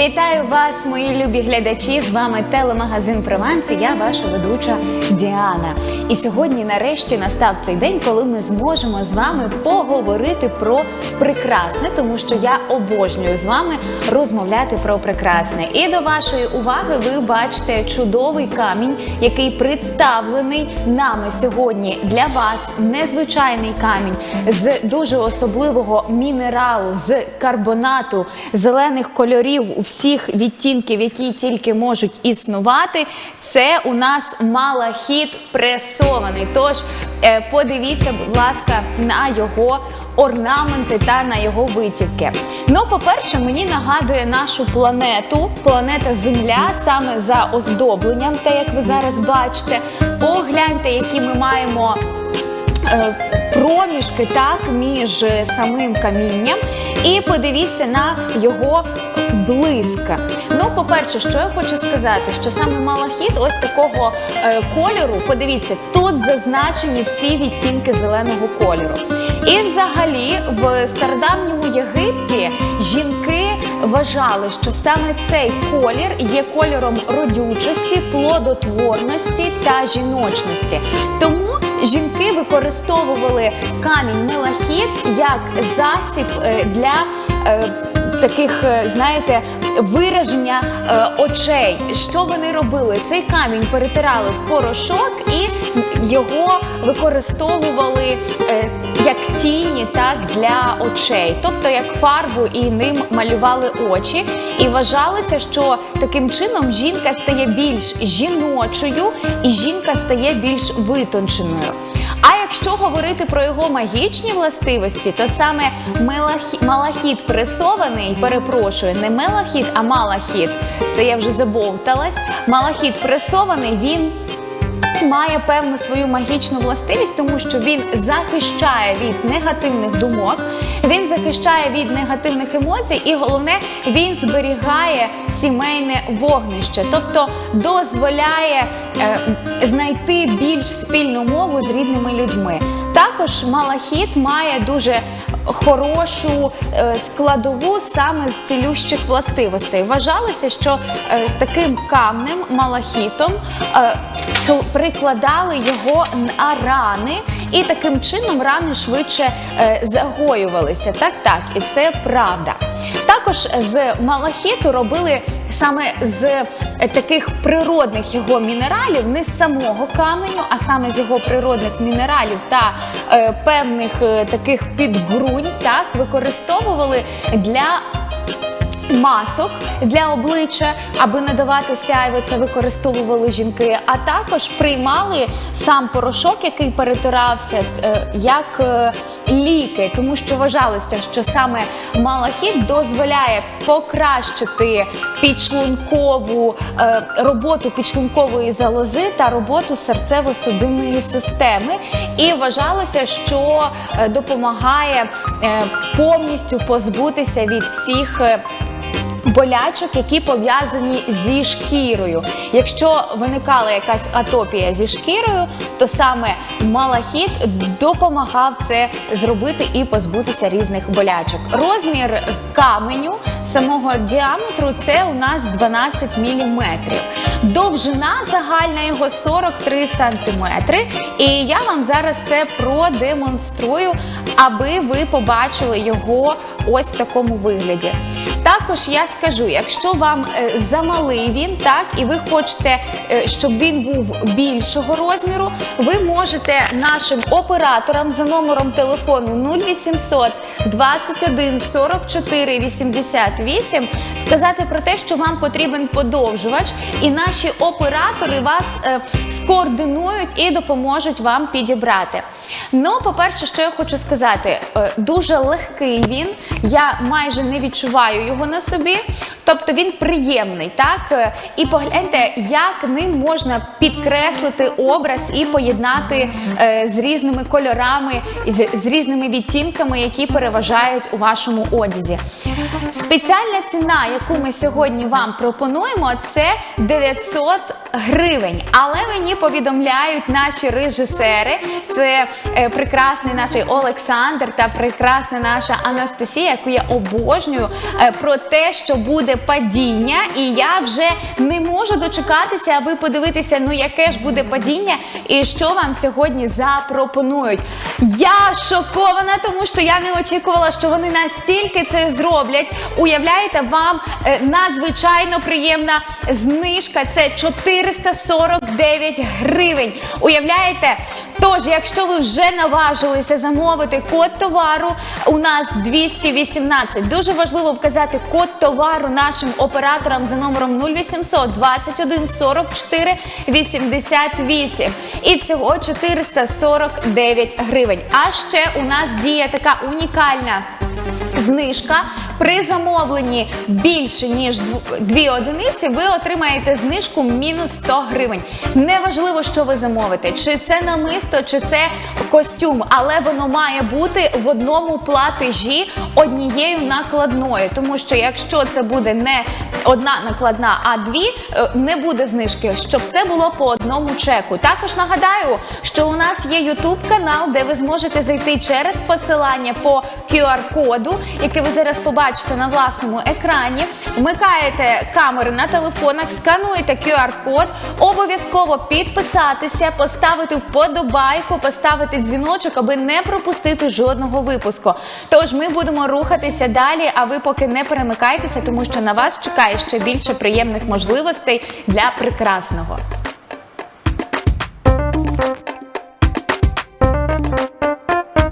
Вітаю вас, мої любі глядачі! З вами телемагазин Прованс Я ваша ведуча Діана. І сьогодні, нарешті, настав цей день, коли ми зможемо з вами поговорити про прекрасне, тому що я обожнюю з вами розмовляти про прекрасне. І до вашої уваги ви бачите чудовий камінь, який представлений нами сьогодні для вас. Незвичайний камінь з дуже особливого мінералу, з карбонату зелених кольорів у всіх відтінків, які тільки можуть існувати. Це у нас малахіт пресований. Тож е, подивіться, будь ласка, на його орнаменти та на його витівки. Ну, по-перше, мені нагадує нашу планету, планета Земля, саме за оздобленням, те, як ви зараз бачите. Погляньте, які ми маємо е, проміжки так між самим камінням, і подивіться на його блиск. Ну, по-перше, що я хочу сказати, що саме малахіт ось такого е, кольору, подивіться, тут зазначені всі відтінки зеленого кольору. І взагалі в стародавньому Єгипті жінки вважали, що саме цей колір є кольором родючості, плодотворності та жіночності. Тому жінки використовували камінь мелахіт як засіб е, для е, таких, е, знаєте, вираження е, очей. Що вони робили? Цей камінь перетирали в порошок і його використовували е, як тіні, так для очей, тобто як фарбу, і ним малювали очі. І вважалося, що таким чином жінка стає більш жіночою і жінка стає більш витонченою. Якщо говорити про його магічні властивості, то саме мелахі... малахіт пресований, перепрошую, не мелахіт, а малахіт. Це я вже забовталась. Малахіт пресований, він має певну свою магічну властивість, тому що він захищає від негативних думок, він захищає від негативних емоцій, і головне, він зберігає сімейне вогнище, тобто дозволяє е, знайти більш спільну мову з рідними людьми. Також малахіт має дуже Хорошу е, складову саме з цілющих властивостей. Вважалося, що е, таким камнем, малахітом, е, прикладали його на рани, і таким чином рани швидше е, загоювалися. Так, так, і це правда. Також з малахіту робили саме з е, таких природних його мінералів, не з самого каменю, а саме з його природних мінералів та е, певних е, таких підґрунь, так використовували для масок для обличчя, аби надавати сяйво, це використовували жінки, а також приймали сам порошок, який перетирався, е, як е, ліки, тому що вважалося, що саме малахіт дозволяє покращити підшлункову е, роботу підшлункової залози та роботу серцево-судинної системи. І вважалося, що допомагає повністю позбутися від всіх. Болячок, які пов'язані зі шкірою. Якщо виникала якась атопія зі шкірою, то саме малахіт допомагав це зробити і позбутися різних болячок. Розмір каменю самого діаметру це у нас 12 мм. Довжина загальна його 43 см. І я вам зараз це продемонструю, аби ви побачили його ось в такому вигляді. Також я скажу, якщо вам е, замалий він, так і ви хочете, е, щоб він був більшого розміру, ви можете нашим операторам за номером телефону 0800 21 44 88 сказати про те, що вам потрібен подовжувач, і наші оператори вас е, скоординують і допоможуть вам підібрати. Ну, по-перше, що я хочу сказати, е, дуже легкий він. Я майже не відчуваю його на собі. Тобто він приємний, так? Е, І погляньте, як ним можна підкреслити образ і поєднати е, з різними кольорами, з, з різними відтінками, які переважають у вашому одязі. Спеціальна ціна, яку ми сьогодні вам пропонуємо, це 900 гривень. Але мені повідомляють наші режисери, це е, прекрасний наш Олександр та прекрасна наша Анастасія, яку я обожнюю, е, про те, що буде падіння, і я вже не можу дочекатися, аби подивитися, ну яке ж буде падіння і що вам сьогодні запропонують. Я шокована, тому що я не очікувала, що вони настільки це зроблять. Уявляєте, вам е, надзвичайно приємна знижка. Це 449 гривень. Уявляєте? Тож, якщо ви вже наважилися замовити код товару, у нас 218. Дуже важливо вказати код товару нашим операторам за номером 0800 21 44 88. І всього 449 гривень. А ще у нас діє така унікальна. Знижка при замовленні більше ніж дві одиниці, ви отримаєте знижку мінус 100 гривень. Неважливо, що ви замовите, чи це намисто, чи це костюм, але воно має бути в одному платежі однією накладною. Тому що якщо це буде не одна накладна, а дві, е, не буде знижки, щоб це було по одному чеку. Також нагадаю, що у нас є YouTube канал, де ви зможете зайти через посилання по QR-коду, яке ви зараз побачите на власному екрані. Вмикаєте камери на телефонах, скануєте QR-код, обов'язково підписатися, поставити вподобайку, поставити дзвіночок, аби не пропустити жодного випуску. Тож ми будемо рухатися далі, а ви поки не перемикайтеся, тому що на вас чекає ще більше приємних можливостей для прекрасного.